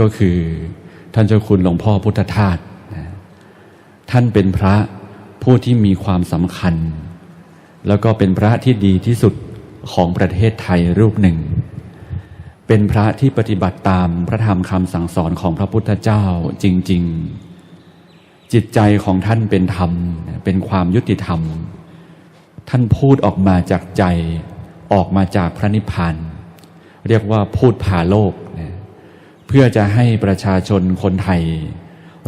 ก็คือท่านเจ้าคุณหลวงพ่อพุทธทาสท่านเป็นพระผู้ที่มีความสำคัญ แล้วก็เป็นพระที่ดีที่สุดของประเทศไทยรูปหนึ่ง เป็นพระที่ปฏิบัติตามพระธรรมคำสั่งสอนของพระพุทธเจ้าจริง ๆ จิตใจของท่านเป็นธรรม เป็นความยุติธรรม ท่านพูดออกมาจากใจออกมาจากพระนิพพานเรียกว่าพูดผ่าโลก เพื่อจะให้ประชาชนคนไทย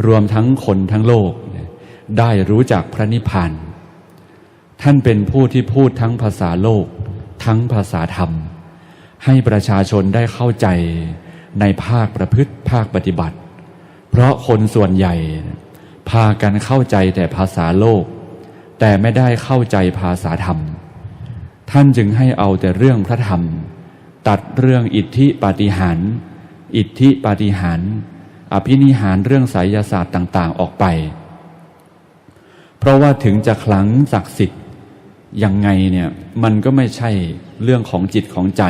รวมทั้งคนทั้งโลก ได้รู้จักพระนิพพาน ท่านเป็นผู้ที่พูดทั้งภาษาโลก ทั้งภาษาธรรม ให้ประชาชนได้เข้าใจในภาคประพฤติภาคปฏิบัติ เพราะคนส่วนใหญ่ พากันเข้าใจแต่ภาษาโลก แต่ไม่ได้เข้าใจภาษาธรรม ท่านจึงให้เอาแต่เรื่องพระธรรม ตัดเรื่องอิทธิปาฏิหาริย์ อิทธิปาฏิหารอภินิหารเรื่องไสยศาสตร์ต่างๆออกไป เพราะว่าถึงจะคลังศักดิ์สิทธิ์ยังไงเนี่ยมันก็ไม่ใช่เรื่องของจิตของใจ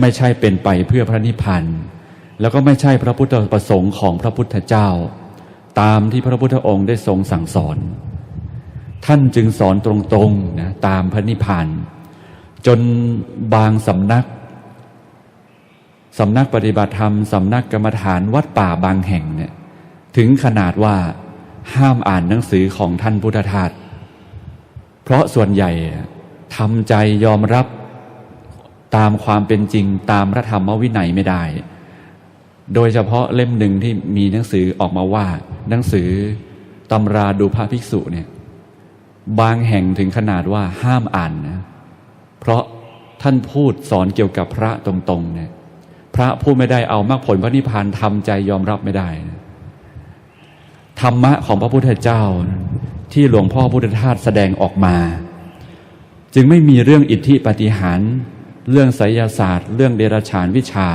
ไม่ใช่เป็นไปเพื่อพระนิพพานแล้วก็ไม่ใช่พระพุทธประสงค์ของพระพุทธเจ้า ตามที่พระพุทธองค์ได้ทรงสั่งสอน ท่านจึงสอนตรงๆนะตามพระนิพพานจนบางสำนัก สำนักปฏิบัติธรรมสำนักกรรมฐานวัดป่าบางแห่งเนี่ยถึงขนาดว่าห้ามอ่านหนังสือของท่านพุทธทาสเพราะส่วนใหญ่ทำใจยอมรับตามความเป็นจริงตามพระธรรมวินัยไม่ได้ โดยเฉพาะเล่มหนึ่งที่มีหนังสือออกมาว่า หนังสือตำราดูพระภิกษุเนี่ยบางแห่งถึงขนาดว่าห้ามอ่านนะเพราะท่านพูดสอนเกี่ยวกับพระตรงๆเนี่ย พระพูดไม่ได้เอามรรคผลพระนิพพานทำใจยอมรับไม่ได้ ธรรมะของพระพุทธเจ้าที่หลวงพ่อพุทธทาสแสดงออกมา จึงไม่มีเรื่องอิทธิปฏิหาร เรื่องไสยศาสตร์ เรื่องเดรัจฉานวิชา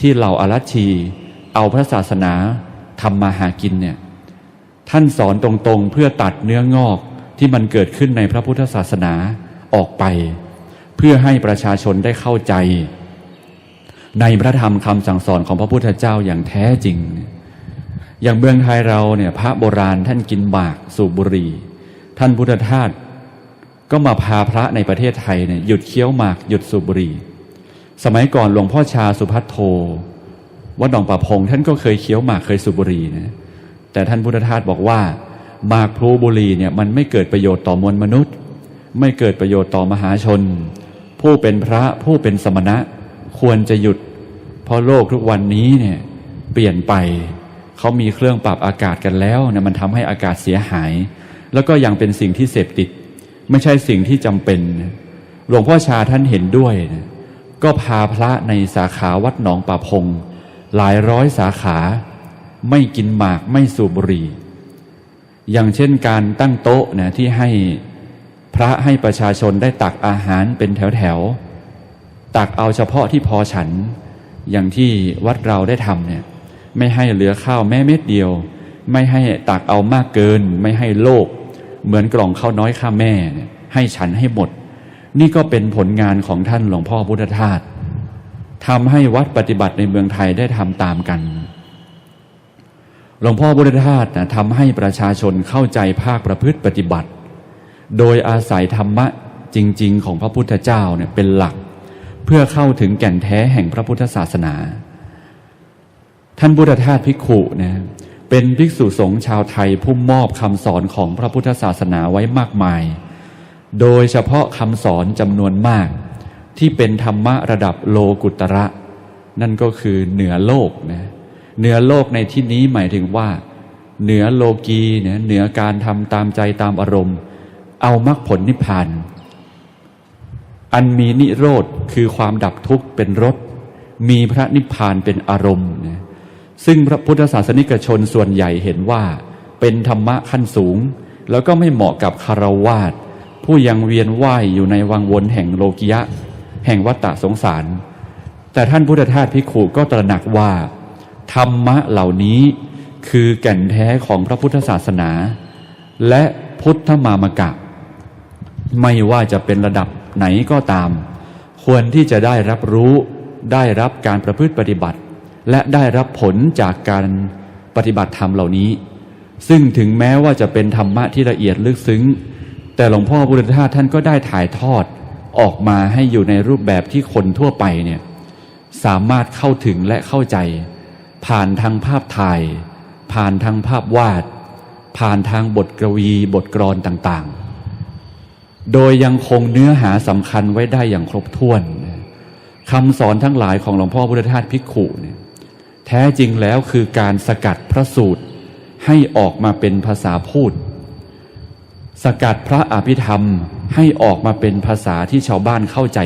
ที่เหล่าอารัชี เอาพระศาสนาทำมาหากินเนี่ยท่านสอนตรงๆ เพื่อตัดเนื้องอกที่มันเกิดขึ้นในพระพุทธศาสนาออกไป เพื่อให้ประชาชนได้เข้าใจ ในพระธรรมคำสั่งสอนของพระพุทธเจ้าอย่างแท้จริง อย่างเมืองไทยเราเนี่ยพระโบราณท่านกินหมากสูบบุหรี่ท่านพุทธทาสก็มาพาพระในประเทศไทยเนี่ยหยุดเคี้ยวหมากหยุดสูบบุหรี่ สมัยก่อนหลวงพ่อชาสุพัทโทวัดหนองป่าพงท่านก็เคยเคี้ยวหมากเคยสูบบุหรี่นะแต่ท่านพุทธทาสบอกว่าหมากพลูบุหรี่เนี่ยมันไม่เกิดประโยชน์ต่อมวลมนุษย์ ไม่เกิดประโยชน์ต่อมหาชน ผู้เป็นพระผู้เป็นสมณะ ควรจะหยุด เพราะโลกทุกวันนี้เนี่ยเปลี่ยนไป เขามีเครื่องปรับอากาศกันแล้วเนี่ยมันทำให้อากาศเสียหาย แล้วก็ยังเป็นสิ่งที่เสพติด ไม่ใช่สิ่งที่จำเป็น หลวงพ่อชาท่านเห็นด้วยนะก็พาพระในสาขาวัดหนองป่าพง หลายร้อยสาขา ไม่กินหมากไม่สูบบุหรี่ อย่างเช่นการตั้งโต๊ะนะที่ให้พระให้ประชาชนได้ตักอาหารเป็นแถวๆ ตักเอาเฉพาะที่พอฉัน อย่างที่วัดเราได้ทำเนี่ยไม่ให้เหลือข้าวแม่เม็ดเดียว ไม่ให้ตักเอามากเกิน ไม่ให้โลก เหมือนกล่องข้าวน้อยข้าแม่เนี่ยให้ฉันให้หมด นี่ก็เป็นผลงานของท่านหลวงพ่อพุทธทาสทำให้วัดปฏิบัติในเมืองไทยได้ทำตามกัน หลวงพ่อพุทธทาสนะทำให้ประชาชนเข้าใจภาคประพฤติปฏิบัติ โดยอาศัยธรรมะจริง ๆ ของพระพุทธเจ้าเนี่ยเป็นหลัก พื่อเข้าถึงแก่นแท้แห่งพระพุทธศาสนา ท่านพุทธทาสภิกขุนะเป็นภิกษุสงฆ์ชาวไทยผู้มอบคำสอนของพระพุทธศาสนาไว้มากมาย โดยเฉพาะคำสอนจำนวนมาก ที่เป็นธรรมะระดับโลกุตระ นั่นก็คือเหนือโลกนะเหนือโลกในที่นี้หมายถึงว่า เหนือโลกีเนี่ยเหนือการทำตามใจตามอารมณ์ เอามรรคผลนิพพาน อันมีนิโรธคือความดับทุกข์เป็นรสมีพระนิพพานเป็นอารมณ์นะซึ่งพระพุทธศาสนิกชนส่วนใหญ่เห็นว่า เป็นธรรมะขั้นสูง แล้วก็ไม่เหมาะกับคารวาสผู้ยังเวียนว่ายอยู่ในวังวนแห่งโลกิยะ แห่งวัฏฏะสงสาร แต่ท่านพุทธทาสพิขุก็ตระหนักว่า ธรรมะเหล่านี้คือแก่นแท้ของพระพุทธศาสนา และพุทธมามกะ ไม่ว่าจะเป็นระดับ ไหนก็ตาม ควรที่จะได้รับรู้ได้รับการประพฤติปฏิบัติ และได้รับผลจากการปฏิบัติธรรมเหล่านี้ ซึ่งถึงแม้ว่าจะเป็นธรรมะที่ละเอียดลึกซึ้ง แต่หลวงพ่อบุรธาท่านก็ได้ถ่ายทอดออกมาให้อยู่ในรูปแบบที่คนทั่วไปเนี่ยสามารถเข้าถึงและเข้าใจ ผ่านทางภาพถ่าย ผ่านทางภาพวาด ผ่านทางบทกวีบทกรอนต่างๆ โดยยังคงเนื้อหาสำคัญไว้ได้อย่างครบถ้วนคำสอนทั้งหลายของหลวงพ่อพุทธทาสพิกขุเนี่ยแท้จริงแล้วคือการสกัดพระสูตรให้ออกมาเป็นภาษาพูด สกัดพระอภิธรรมให้ออกมาเป็นภาษาที่ชาวบ้านเข้าใจ